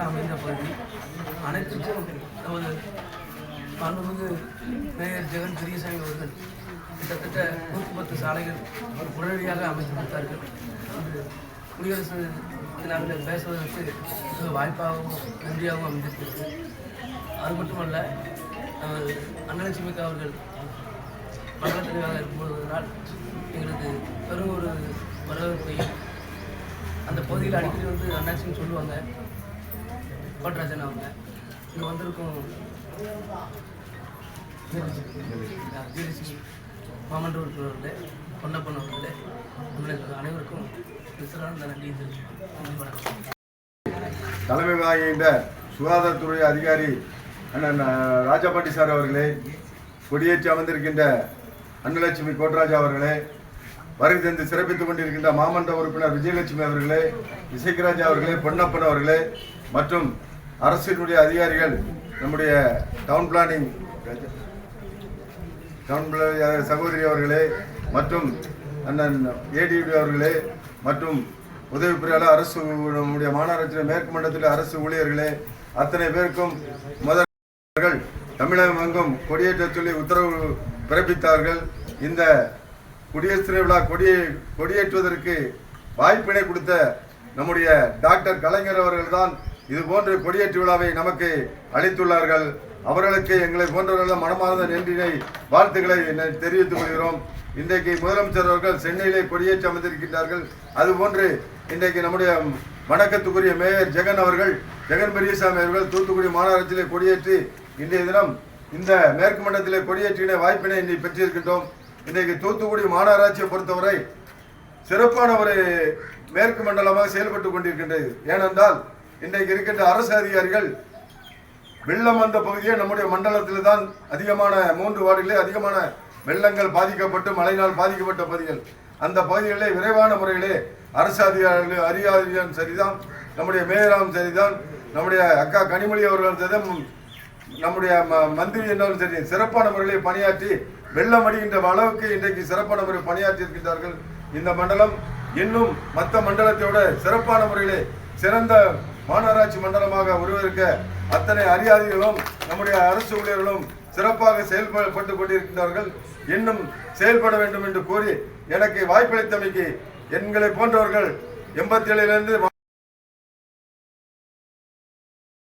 அமைந்த பகுதி அனைத்துக்கும் நமது மாண்புமிகு மேயர் ஜெகன் பெரியசாமி அவர்கள் கிட்டத்தட்ட நூற்றி பத்து சாலைகள் உடனடியாக அமைத்து கொடுத்தார்கள். இது குடியரசு நாங்கள் பேசுவதற்கு மிக வாய்ப்பாகவும் நன்றியாகவும் அமைந்திருக்கிறது. அது மட்டுமல்ல நமது அன்னலட்சுமிக்கு அவர்கள் மண்டலத்திலாக இருக்கும்போதனால் எங்களுக்கு பெரும் ஒரு வரவேற்பையும் அந்த பகுதியில் அடிக்கடி வந்து அண்ணாச்சின்னு சொல்லுவாங்க. கோட்டராஜன் அவங்க இங்கே வந்திருக்கும். ஜிடிசி மாமன்ற உறுப்பினர்களே பொன்னப்பன் அவர்களே உங்களுக்கு அனைவருக்கும் சிறந்த நன்றி தலைமை வாங்குகின்ற சுகாதாரத்துறை அதிகாரி அண்ணன் ராஜாபாட்டி சார் அவர்களே கொடியேற்றி அமர்ந்திருக்கின்ற அன்னலட்சுமி கோட்ராஜா அவர்களே வருகை தந்து சிறப்பித்துக் கொண்டிருக்கின்ற மாமன்ற உறுப்பினர் விஜயலட்சுமி அவர்களே இசைக்கராஜா அவர்களே பொன்னப்பன் அவர்களே மற்றும் அரசினுடைய அதிகாரிகள் நம்முடைய டவுன் பிளானிங் டவுன் பிள- சகோதரி அவர்களே மற்றும் அண்ணன் ஏடிபி அவர்களே மற்றும் உதவி பிரியாளர் அரசு நம்முடைய மாநகராட்சி மேற்கு மண்டலத்தில் அரசு ஊழியர்களே அத்தனை பேருக்கும் முதல் தமிழகம் எங்கும் கொடியேற்ற சொல்லி உத்தரவு பிறப்பித்தார்கள். இந்த குடியரசு திருவிழா விழா கொடியே கொடியேற்றுவதற்கு வாய்ப்பினை கொடுத்த நம்முடைய டாக்டர் கலைஞர் அவர்கள்தான் இது போன்ற கொடியேற்று விழாவை நமக்கு அளித்துள்ளார்கள். அவர்களுக்கு எங்களை போன்றவர்கள் மனமார்ந்த நன்றினை வாழ்த்துக்களை தெரிவித்துக் கொள்கிறோம். இன்றைக்கு முதலமைச்சர் அவர்கள் சென்னையிலே கொடியேற்றி அமர்ந்திருக்கின்றார்கள் அதுபோன்று இன்றைக்கு நம்முடைய வணக்கத்துக்குரிய மேயர் ஜெகன் அவர்கள் ஜெகன் பெரியசாமி அவர்கள் தூத்துக்குடி மாநகராட்சியிலே கொடியேற்றி இன்றைய தினம் இந்த மேற்கு மண்டலத்திலே கொடியேற்றின வாய்ப்பினை இன்றைக்கு பெற்றிருக்கின்றோம். இன்றைக்கு தூத்துக்குடி மாநகராட்சியை பொறுத்தவரை சிறப்பான ஒரு மேற்கு மண்டலமாக செயல்பட்டு கொண்டிருக்கின்றது. ஏனென்றால் இன்றைக்கு இருக்கின்ற அரசு அதிகாரிகள் வெள்ளம் வந்த பகுதியே நம்முடைய மண்டலத்தில் தான் அதிகமான மூன்று வார்டிலே அதிகமான வெள்ளங்கள் பாதிக்கப்பட்டு மழையினால் பாதிக்கப்பட்ட பகுதிகள். அந்த பகுதிகளிலே விரைவான முறையிலே அரசு அதிகாரிகள் அதிகாரிகளும் சரிதான். நம்முடைய மேயராம் சரிதான். நம்முடைய அக்கா கனிமொழி அவர்களும் சரிதான். நம்முடைய ம- மந்திரி என்றாலும் சரி சிறப்பான முறையிலே பணியாற்றி வெள்ளம் அடிக்கின்ற அளவுக்கு இன்றைக்கு சிறப்பான முறையில் பணியாற்றி இருக்கின்றார்கள் இந்த மண்டலம். இன்னும் மற்ற மண்டலத்தை விட சிறப்பான முறையிலே சிறந்த மாநகராட்சி மண்டலமாக உருவிருக்க அத்தனை அதிகாரிகளும் நம்முடைய அரசு ஊழியர்களும் சிறப்பாக செயல்பட்டு கொண்டிருக்கின்றார்கள். இன்னும் செயல்பட வேண்டும் என்று கூறி எனக்கு வாய்ப்பளித்தமைக்கு எங்களை போன்றவர்கள் எண்பத்தி ஏழிலிருந்து